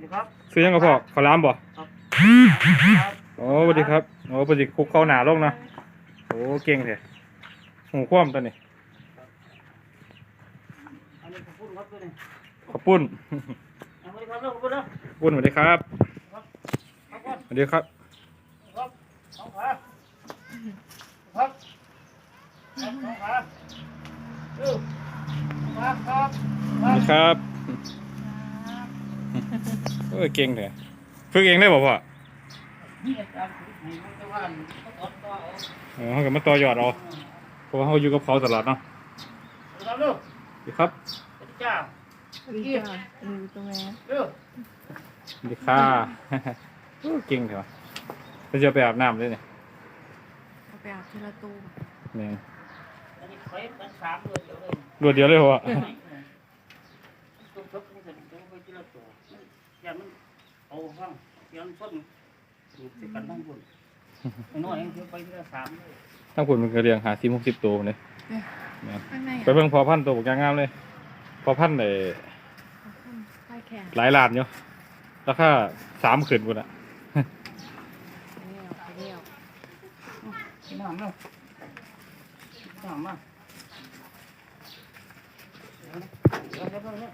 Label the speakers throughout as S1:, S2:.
S1: ดีครับ
S2: ซื้อยังกับพ่อขอล้ามบ่
S1: ครับ
S2: โอ้สวัสดีครับโอ้ปฏิคุกเข้าหนาลงนะโอ้เก่งแท้หูคว่ำตัวนี้
S1: อันนี้ผมพูดครับตัวนี้
S2: ขอบปุ้น
S1: เอาไปครับเรื่องพูดแล้ว
S2: ปุ้นสวัสดีครับ
S1: ครับครับ
S2: สวัสดีครับ
S1: ครับสองขาครับครับสองขาเออครับครับ
S2: สวัสดีครับ เออเก่งแท้ฝึกเองได้บ่พ่อ
S1: เออเขา
S2: ก็มาต่อยอดเอาเพราะว่าเขาอยู่กับเขาตลอดเนาะ
S1: เอาเร็ว
S2: สวัสดีครับ
S1: สวัสดีจ้า
S3: สวัสดีจ้าเออตัวแม่
S1: เร็ว
S2: สวัสดีค่ะเก่งแท้วะเราจะไปอาบน้ำด้วยเนี่ย
S3: ไปอาบทีละตู้
S1: เนสามเลยเดี๋ย
S2: รวดเดียวเลยพ่อ
S1: ตุ้มทุบมันจะต้องไปทีละ ตัวอย่ามันเอาฟังเสียงส้นดูดสิกันทั้งบุญน้อยเองเดี๋ยวไปทีละสามเลย
S2: ทั้งผุนมันก็เรียงหาซิมหกสิบตัวเลยแม่น
S3: ข้างใน
S2: ไปเบิ่งพอพันธุ์ตัวบักอย่างงามเลย พอพันธุ์ได้
S3: ใต้แขน
S2: หลายล้านอยู่ราคาสามขึ้นพุ่นอะ
S3: ไปเลี้ยวไปเลี้ยว
S1: น้ำเนาะน้ำมาเดี๋ยวเดี๋ยวเดี๋ยวเดี๋ยว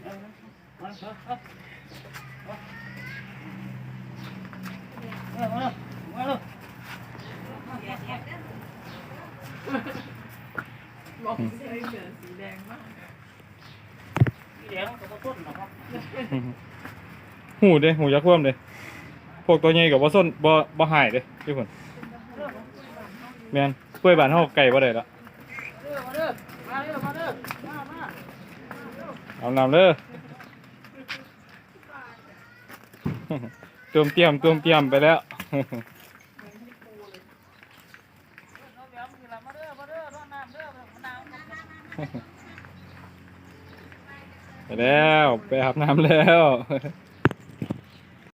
S1: เดี๋ยวมาเถอะเอาเอามาเร็วมาเร็ว
S3: บอกเสื้อเหลือสีแดงมาก
S1: สีแดงกับต้นนะครับ
S2: หูเด้หูยักษ์เพิ่มเด้พวกตัวใหญ่กับว่าส้นบ่บ่หายเด้พี่พุ่นแม่นกล้วยบานเฮาไก่บ่ได้ละ
S1: เร็วมาเร็วมาเร็วมาเร็วมามา
S2: เอาน้ำเด้อ ตุมเตรียมตุมเตรียมไปแล้ว ไปแล้ว ไปอาบน้ำแล้ว